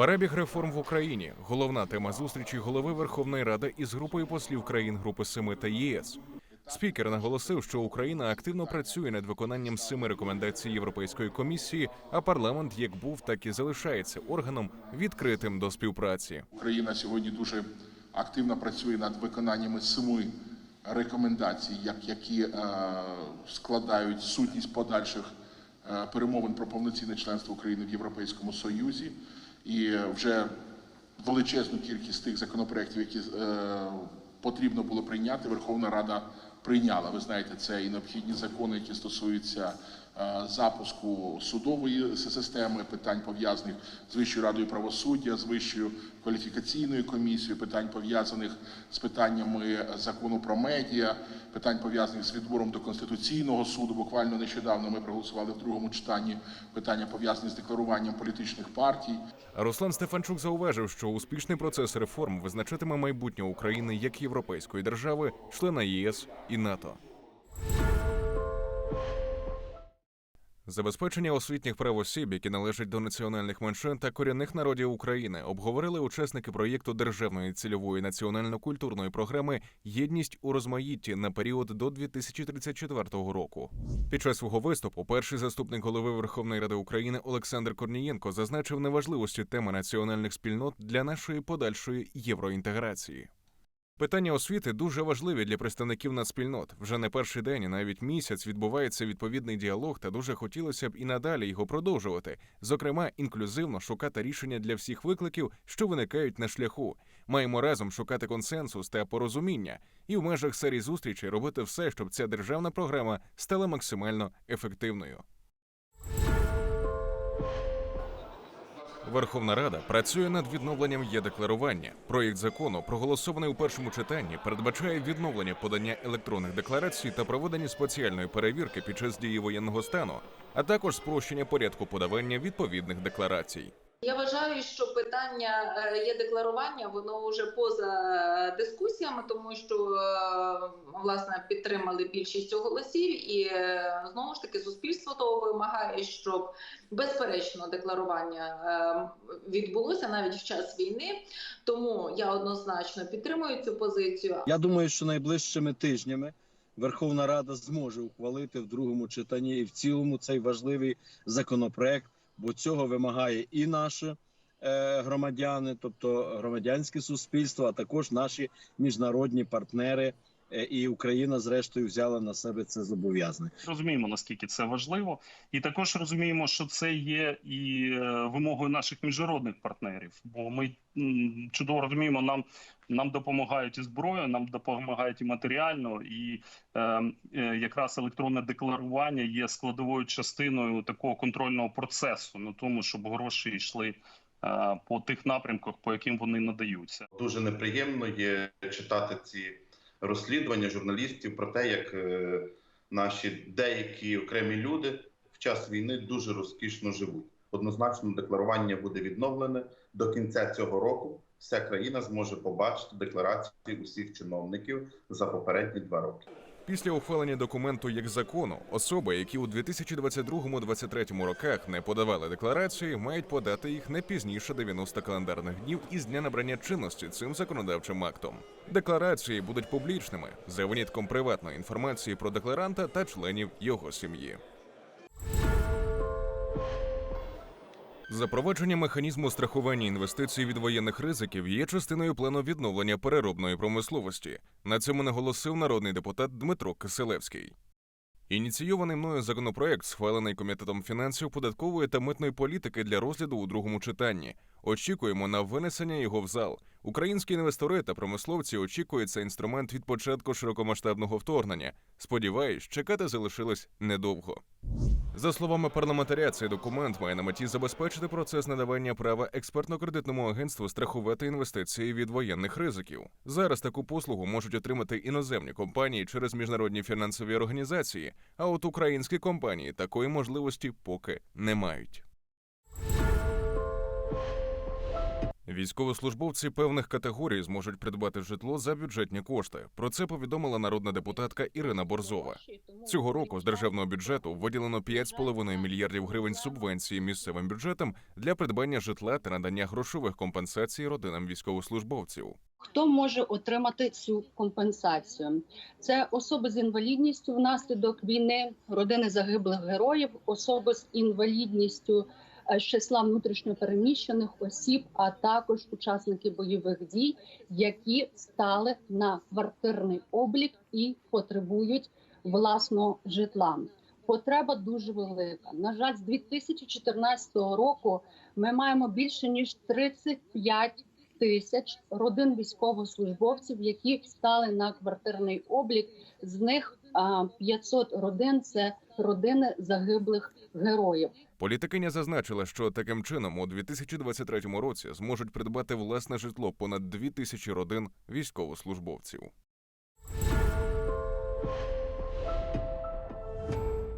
Перебіг реформ в Україні головна тема зустрічі голови Верховної Ради із групою послів країн Групи Семи та ЄС. Спікер наголосив, що Україна активно працює над виконанням семи рекомендацій Європейської комісії, а парламент як був, так і залишається органом відкритим до співпраці. Україна сьогодні дуже активно працює над виконаннями семи рекомендацій, як- які е, складають сутність подальших е, перемовин про повноцінне членство України в Європейському Союзі. І вже величезну кількість тих законопроєктів, які е, потрібно було прийняти, Верховна Рада прийняла. Ви знаєте, це і необхідні закони, які стосуються запуску судової системи, питань пов'язаних з Вищою радою правосуддя, з Вищою кваліфікаційною комісією, питань пов'язаних з питаннями закону про медіа, питань пов'язаних з відбором до конституційного суду. Буквально нещодавно ми проголосували в другому читанні питання пов'язані з декларуванням політичних партій. Руслан Стефанчук зауважив, що успішний процес реформ визначатиме майбутнє України як європейської держави, члена ЄС і НАТО. Забезпечення освітніх прав осіб, які належать до національних меншин та корінних народів України, обговорили учасники проєкту державної цільової національно-культурної програми Єдність у розмаїтті на період до 2034 року. Під час свого виступу перший заступник голови Верховної Ради України Олександр Корнієнко зазначив неважливості теми національних спільнот для нашої подальшої євроінтеграції. Питання освіти дуже важливі для представників нацспільнот. Вже не перший день, і навіть місяць відбувається відповідний діалог, та дуже хотілося б і надалі його продовжувати. Зокрема, інклюзивно шукати рішення для всіх викликів, що виникають на шляху. Маємо разом шукати консенсус та порозуміння, і в межах серії зустрічей робити все, щоб ця державна програма стала максимально ефективною. Верховна Рада працює над відновленням є-декларування. Проєкт закону, проголосований у першому читанні, передбачає відновлення подання електронних декларацій та проведення спеціальної перевірки під час дії воєнного стану, а також спрощення порядку подавання відповідних декларацій. Я вважаю, що питання е, є декларування, воно вже поза дискусіями, тому що е, власне підтримали більшість голосів, і е, знову ж таки суспільство того вимагає, щоб безперечно декларування е, відбулося навіть в час війни. Тому я однозначно підтримую цю позицію. Я думаю, що найближчими тижнями Верховна Рада зможе ухвалити в другому читанні і в цілому цей важливий законопроект, бо цього вимагає і наші е, громадяни, тобто громадянське суспільство, а також наші міжнародні партнери. Е, І Україна, зрештою, взяла на себе це зобов'язання. розуміємо наскільки це важливо, і також розуміємо, що це є і е, вимогою наших міжнародних партнерів. Бо ми чудово розуміємо, нам нам допомагають і зброєю, нам допомагають і матеріально, і е, е, якраз електронне декларування є складовою частиною такого контрольного процесу на тому, щоб гроші йшли е, по тих напрямках, по яким вони надаються. Дуже неприємно є читати ці розслідування журналістів про те, як е, наші деякі окремі люди в час війни дуже розкішно живуть. Однозначно, декларування буде відновлене до кінця цього року. Вся країна зможе побачити декларації усіх чиновників за попередні два роки. Після ухвалення документу як закону, особи, які у 2022-2023 роках не подавали декларації, мають подати їх не пізніше 90 календарних днів із дня набрання чинності цим законодавчим актом. Декларації будуть публічними за винятком приватної інформації про декларанта та членів його сім'ї. Запровадження механізму страхування інвестицій від воєнних ризиків є частиною плану відновлення переробної промисловості. На цьому наголосив народний депутат Дмитро Киселевський. Ініційований мною законопроект, схвалений комітетом фінансів, податкової та митної політики для розгляду у другому читанні. Очікуємо на винесення його в зал. Українські інвестори та промисловці очікують цей інструмент від початку широкомасштабного вторгнення. Сподіваюсь, чекати залишилось недовго. За словами парламентаря, цей документ має на меті забезпечити процес надавання права експертно-кредитному агентству страхувати інвестиції від воєнних ризиків. Зараз таку послугу можуть отримати іноземні компанії через міжнародні фінансові організації, а от українські компанії такої можливості поки не мають. Військовослужбовці певних категорій зможуть придбати житло за бюджетні кошти. Про це повідомила народна депутатка Ірина Борзова. Цього року з державного бюджету виділено 5,5 мільярдів гривень субвенції місцевим бюджетам для придбання житла та надання грошових компенсацій родинам військовослужбовців. Хто може отримати цю компенсацію? Це особи з інвалідністю внаслідок війни, родини загиблих героїв, особи з інвалідністю з числа внутрішньопереміщених осіб, а також учасники бойових дій, які стали на квартирний облік і потребують власного житла. Потреба дуже велика. На жаль, з 2014 року ми маємо більше ніж 35 тисяч родин військовослужбовців, які стали на квартирний облік. З них а, 500 родин це родини загиблих героїв. Політикиня зазначила, що таким чином у 2023 році зможуть придбати власне житло понад 2 тисячі родин військовослужбовців.